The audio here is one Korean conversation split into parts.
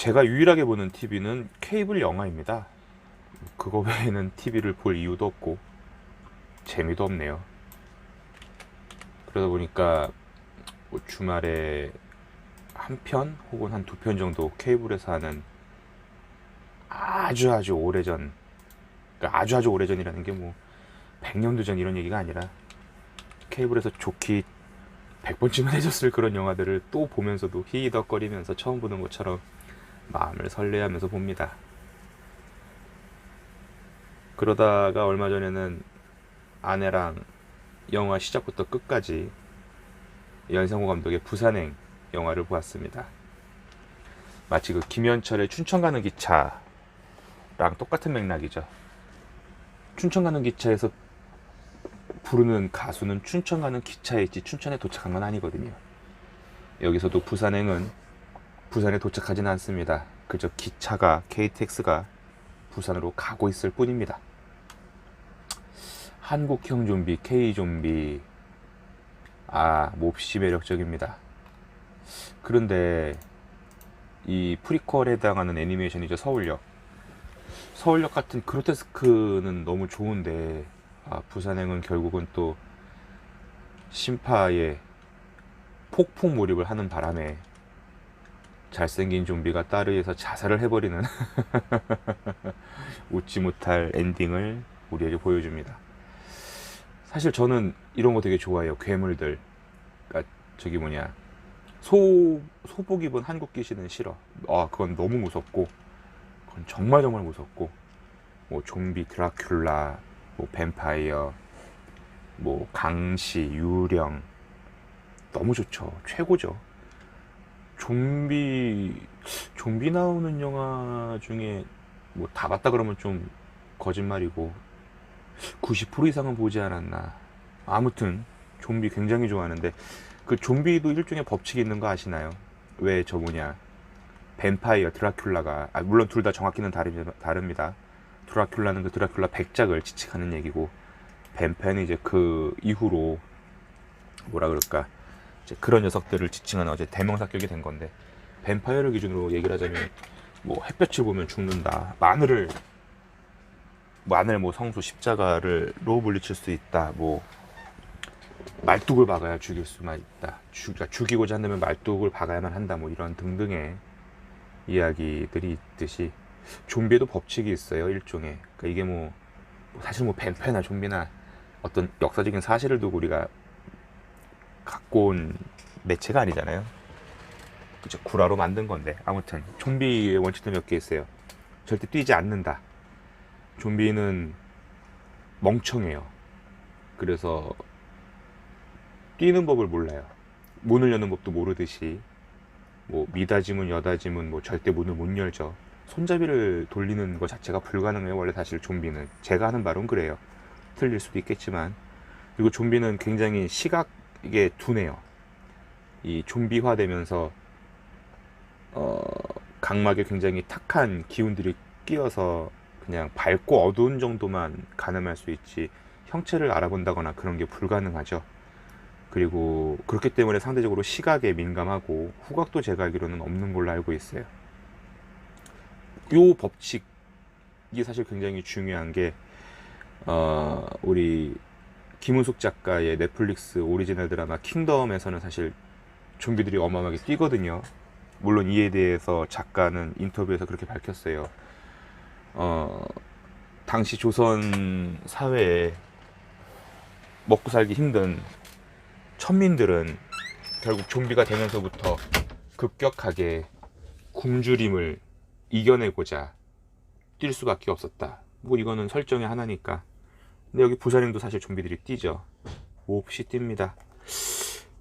제가 유일하게 보는 TV는 케이블 영화입니다. 그거 외에는 TV를 볼 이유도 없고 재미도 없네요. 그러다 보니까 뭐 주말에 한 편 혹은 한 두 편 정도 케이블에서 하는 아주 아주 오래전 그러니까 아주 아주 오래전이라는 게 뭐 100년도 전 이런 얘기가 아니라 케이블에서 좋게 100번쯤은 해줬을 그런 영화들을 또 보면서도 히히덕거리면서 처음 보는 것처럼 마음을 설레하면서 봅니다. 그러다가 얼마 전에는 아내랑 영화 시작부터 끝까지 연상호 감독의 부산행 영화를 보았습니다. 마치 그 김현철의 춘천 가는 기차랑 똑같은 맥락이죠. 춘천 가는 기차에서 부르는 가수는 춘천 가는 기차에 있지 춘천에 도착한 건 아니거든요. 여기서도 부산행은 부산에 도착하진 않습니다. 그저 기차가 KTX가 부산으로 가고 있을 뿐입니다. 한국형 좀비, K 좀비, 아 몹시 매력적입니다. 그런데 이 프리퀄에 해당하는 애니메이션이죠 서울역. 서울역 같은 그로테스크는 너무 좋은데 아, 부산행은 결국은 또 심파에 폭풍 몰입을 하는 바람에 잘생긴 좀비가 따르에서 자살을 해버리는 웃지 못할 엔딩을 우리에게 보여줍니다. 사실 저는 이런 거 되게 좋아해요. 괴물들. 그러니까 저기 뭐냐 소 소복 입은 한국 귀신은 싫어. 아 그건 너무 무섭고 그건 정말 정말 무섭고 뭐 좀비 드라큘라 뭐 뱀파이어 뭐 강시 유령 너무 좋죠. 최고죠. 좀비 좀비 나오는 영화 중에 뭐 다 봤다 그러면 좀 거짓말이고 90% 이상은 보지 않았나. 아무튼 좀비 굉장히 좋아하는데 그 좀비도 일종의 법칙이 있는 거 아시나요? 왜 저 뭐냐 뱀파이어 드라큘라가 아, 물론 둘 다 정확히는 다릅니다. 드라큘라는 그 드라큘라 백작을 지칭하는 얘기고 뱀파이어는 이제 그 이후로 뭐라 그럴까 이제 그런 녀석들을 지칭하는 어제 대명사격이 된 건데 뱀파이어를 기준으로 얘기를 하자면 뭐 햇볕을 보면 죽는다 마늘을 마늘 뭐 성수 십자가를 로 물리칠 수 있다 뭐 말뚝을 박아야 죽일 수만 있다 죽, 그러니까 죽이고자 한다면 말뚝을 박아야만 한다 뭐 이런 등등의 이야기들이 있듯이 좀비에도 법칙이 있어요 일종의. 그러니까 이게 뭐, 뭐 사실 뭐 뱀파이나 좀비나 어떤 역사적인 사실을 두고 우리가 갖고 온 매체가 아니잖아요. 그죠 구라로 만든 건데. 아무튼 좀비의 원칙도 몇 개 있어요. 절대 뛰지 않는다. 좀비는 멍청해요. 그래서 뛰는 법을 몰라요. 문을 여는 법도 모르듯이. 뭐 미닫이문 여닫이문 뭐 절대 문을 못 열죠. 손잡이를 돌리는 것 자체가 불가능해요. 원래 사실 좀비는. 제가 하는 말은 그래요. 틀릴 수도 있겠지만. 그리고 좀비는 굉장히 시각 에 둔해요 이 좀비화 되면서 어, 각막에 굉장히 탁한 기운들이 끼어서 그냥 밝고 어두운 정도만 가늠할 수 있지 형체를 알아본다거나 그런 게 불가능하죠. 그리고 그렇기 때문에 상대적으로 시각에 민감하고 후각도 제가 알기로는 없는 걸로 알고 있어요. 요 법칙이 사실 굉장히 중요한 게 어, 우리 김은숙 작가의 넷플릭스 오리지널 드라마 킹덤에서는 사실 좀비들이 어마어마하게 뛰거든요. 물론 이에 대해서 작가는 인터뷰에서 그렇게 밝혔어요. 어, 당시 조선 사회에 먹고 살기 힘든 천민들은 결국 좀비가 되면서부터 급격하게 굶주림을 이겨내고자 뛸 수밖에 없었다. 뭐 이거는 설정의 하나니까. 근데 여기 부산행도 사실 좀비들이 뛰죠. 몹시 뜁니다.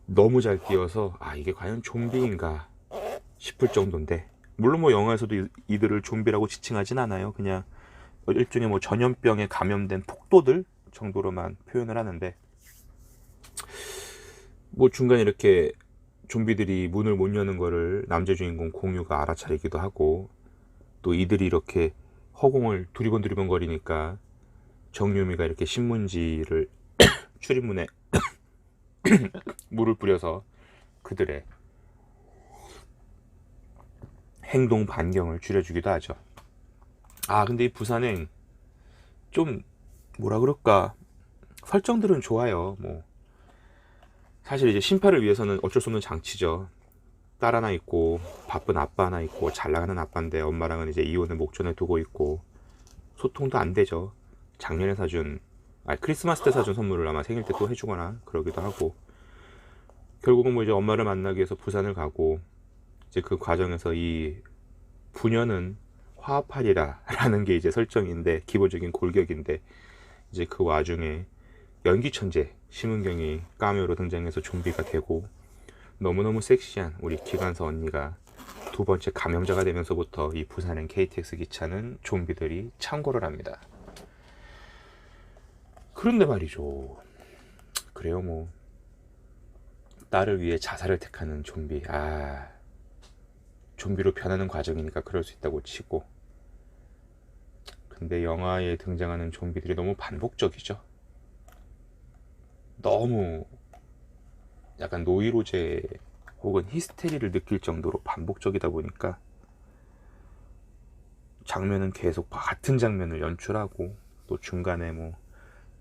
너무 잘 뛰어서 아 이게 과연 좀비인가 싶을 정도인데 물론 뭐 영화에서도 이- 이들을 좀비라고 지칭하진 않아요. 그냥 일종의 뭐 전염병에 감염된 폭도들 정도로만 표현을 하는데 뭐 중간에 이렇게 좀비들이 문을 못 여는 거를 남자 주인공 공유가 알아차리기도 하고 또 이들이 이렇게 허공을 두리번두리번 거리니까 정유미가 이렇게 신문지를 출입문에 물을 뿌려서 그들의 행동 반경을 줄여주기도 하죠. 아 근데 이 부산행 좀 뭐라 그럴까 설정들은 좋아요. 뭐 사실 이제 심파를 위해서는 어쩔 수 없는 장치죠. 딸 하나 있고 바쁜 아빠 하나 있고 잘 나가는 아빠인데 엄마랑은 이제 이혼을 목전에 두고 있고 소통도 안 되죠. 작년에 사준 아 크리스마스 때 사준 선물을 아마 생일 때 또 해주거나 그러기도 하고 결국은 뭐 이제 엄마를 만나기 위해서 부산을 가고 이제 그 과정에서 이 부녀는 화합하리라라는 게 이제 설정인데 기본적인 골격인데 이제 그 와중에 연기 천재 심은경이 까메오로 등장해서 좀비가 되고 너무너무 섹시한 우리 기관서 언니가 두 번째 감염자가 되면서부터 이 부산행 KTX 기차는 좀비들이 창고를 합니다. 그런데 말이죠. 그래요 뭐 딸을 위해 자살을 택하는 좀비. 아 좀비로 변하는 과정이니까 그럴 수 있다고 치고 근데 영화에 등장하는 좀비들이 너무 반복적이죠. 너무 약간 노이로제 혹은 히스테리를 느낄 정도로 반복적이다 보니까 장면은 계속 같은 장면을 연출하고 또 중간에 뭐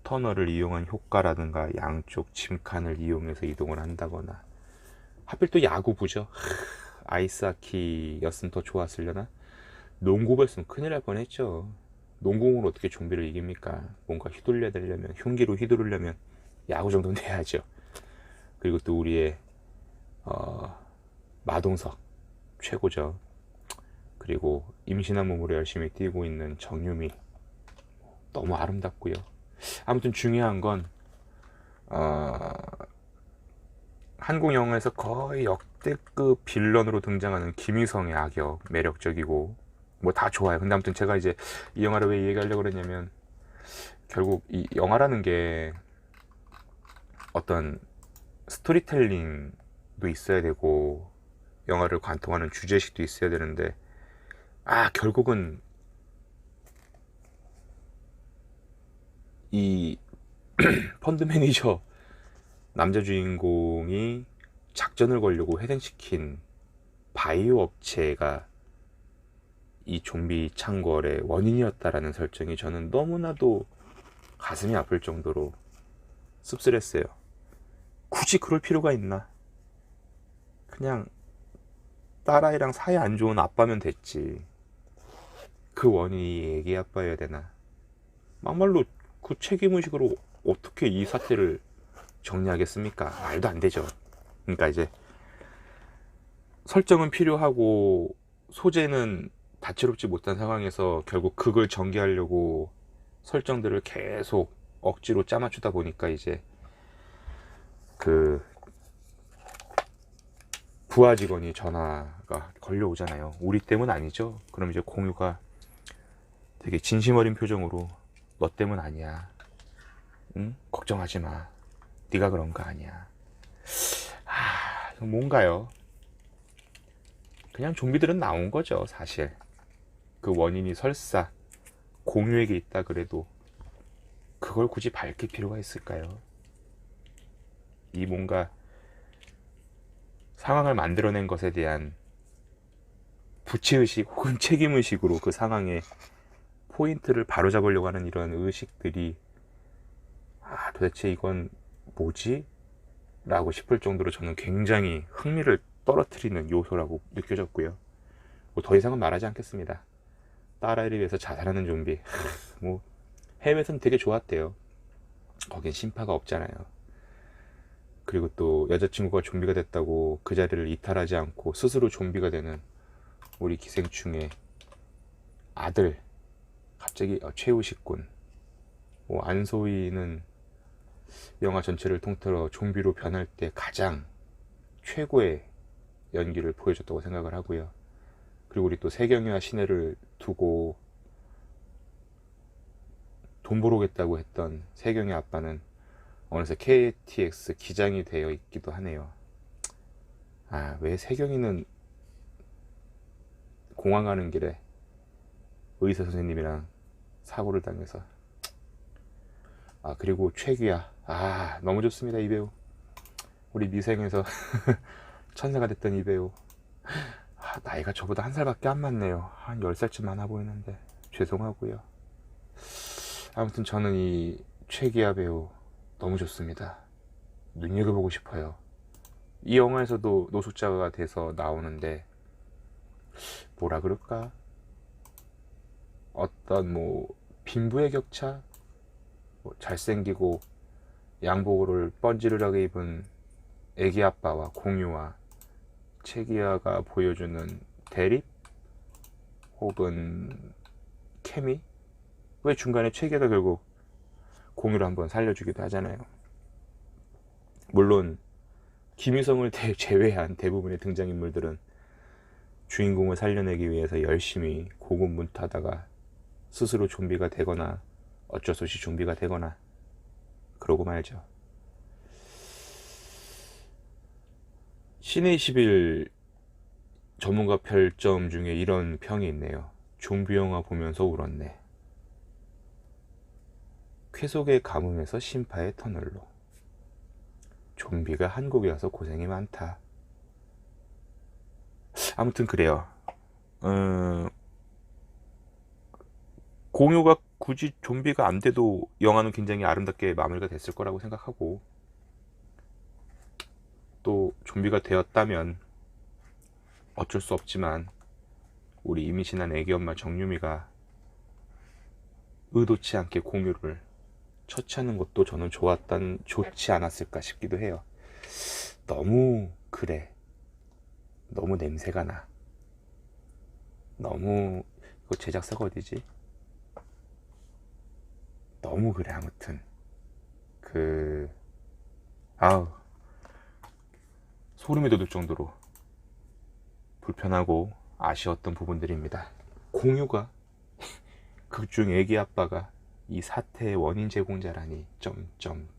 터널을 이용한 효과라든가 양쪽 짐칸을 이용해서 이동을 한다거나 하필 또 야구부죠. 아이스하키였으면 더 좋았으려나? 농구부였으면 큰일 날 뻔했죠. 농구공으로 어떻게 좀비를 이깁니까? 뭔가 휘둘려야 되려면 흉기로 휘두르려면 야구 정도는 돼야죠. 그리고 또 우리의 어, 마동석 최고죠. 그리고 임신한 몸으로 열심히 뛰고 있는 정유미 너무 아름답고요. 아무튼 중요한 건 어, 한국 영화에서 거의 역대급 빌런으로 등장하는 김희성의 악역 매력적이고 뭐 다 좋아요. 근데 아무튼 제가 이제 이 영화를 왜 얘기하려고 그랬냐면 결국 이 영화라는 게 어떤 스토리텔링도 있어야 되고 영화를 관통하는 주제식도 있어야 되는데 아 결국은 이 펀드 매니저 남자 주인공이 작전을 걸려고 회생시킨 바이오 업체가 이 좀비 창궐의 원인이었다라는 설정이 저는 너무나도 가슴이 아플 정도로 씁쓸했어요. 굳이 그럴 필요가 있나? 그냥 딸아이랑 사이 안 좋은 아빠면 됐지. 그 원인이 애기 아빠여야 되나? 막말로 그 책임의식으로 어떻게 이 사태를 정리하겠습니까? 말도 안 되죠. 그러니까 이제 설정은 필요하고 소재는 다채롭지 못한 상황에서 결국 그걸 전개하려고 설정들을 계속 억지로 짜맞추다 보니까 이제 그 부하 직원이 전화가 걸려오잖아요. 우리 때문 아니죠? 그럼 이제 공유가 되게 진심 어린 표정으로 너 때문 아니야. 응? 걱정하지 마. 네가 그런 거 아니야. 아, 뭔가요? 그냥 좀비들은 나온 거죠, 사실. 그 원인이 설사 공유에게 있다 그래도 그걸 굳이 밝힐 필요가 있을까요? 이 뭔가 상황을 만들어낸 것에 대한 부채의식 혹은 책임의식으로 그 상황에 포인트를 바로잡으려고 하는 이런 의식들이 아 도대체 이건 뭐지? 라고 싶을 정도로 저는 굉장히 흥미를 떨어뜨리는 요소라고 느껴졌고요. 뭐 더 이상은 말하지 않겠습니다. 딸아이를 위해서 자살하는 좀비. 뭐 해외에서는 되게 좋았대요. 거긴 심파가 없잖아요. 그리고 또 여자친구가 좀비가 됐다고 그 자리를 이탈하지 않고 스스로 좀비가 되는 우리 기생충의 아들 갑자기 어, 최우식 군 뭐 안소희는 영화 전체를 통틀어 좀비로 변할 때 가장 최고의 연기를 보여줬다고 생각을 하고요. 그리고 우리 또 세경이와 신혜를 두고 돈 벌어오겠다고 했던 세경의 아빠는 어느새 KTX 기장이 되어 있기도 하네요. 아, 왜 세경이는 공항 가는 길에 의사 선생님이랑 사고를 당해서 아 그리고 최규야 아 너무 좋습니다 이 배우 우리 미생에서 천사가 됐던 이 배우 아, 아, 나이가 저보다 한 살밖에 안 많네요. 한 10살쯤 많아 보이는데 죄송하고요. 아무튼 저는 이 최기아 배우 너무 좋습니다. 눈여겨보고 싶어요. 이 영화에서도 노숙자가 돼서 나오는데 뭐라 그럴까? 어떤 뭐 빈부의 격차? 뭐 잘생기고 양복을 뻔지르르하게 입은 애기 아빠와 공유와 최기아가 보여주는 대립 혹은 케미 왜 중간에 최기아가 결국 공유를 한번 살려주기도 하잖아요. 물론 김유성을 대- 제외한 대부분의 등장인물들은 주인공을 살려내기 위해서 열심히 고군분투하다가 스스로 좀비가 되거나 어쩔 수 없이 좀비가 되거나 그러고 말죠. 신의 21 전문가 별점 중에 이런 평이 있네요. 좀비 영화 보면서 울었네. 쾌속의 가뭄에서 심파의 터널로. 좀비가 한국에 와서 고생이 많다. 아무튼 그래요. 어, 공유가 굳이 좀비가 안 돼도 영화는 굉장히 아름답게 마무리가 됐을 거라고 생각하고 또 좀비가 되었다면 어쩔 수 없지만 우리 임신한 애기 엄마 정유미가 의도치 않게 공유를 처치하는 것도 저는 좋았던 좋지 않았을까 싶기도 해요. 너무 그래. 너무 냄새가 나. 너무 이거 제작사가 어디지? 너무 그래 아무튼. 그 아우. 소름이 돋을 정도로 불편하고 아쉬웠던 부분들입니다. 공유가 극중 애기 아빠가 이 사태의 원인 제공자라니 점점점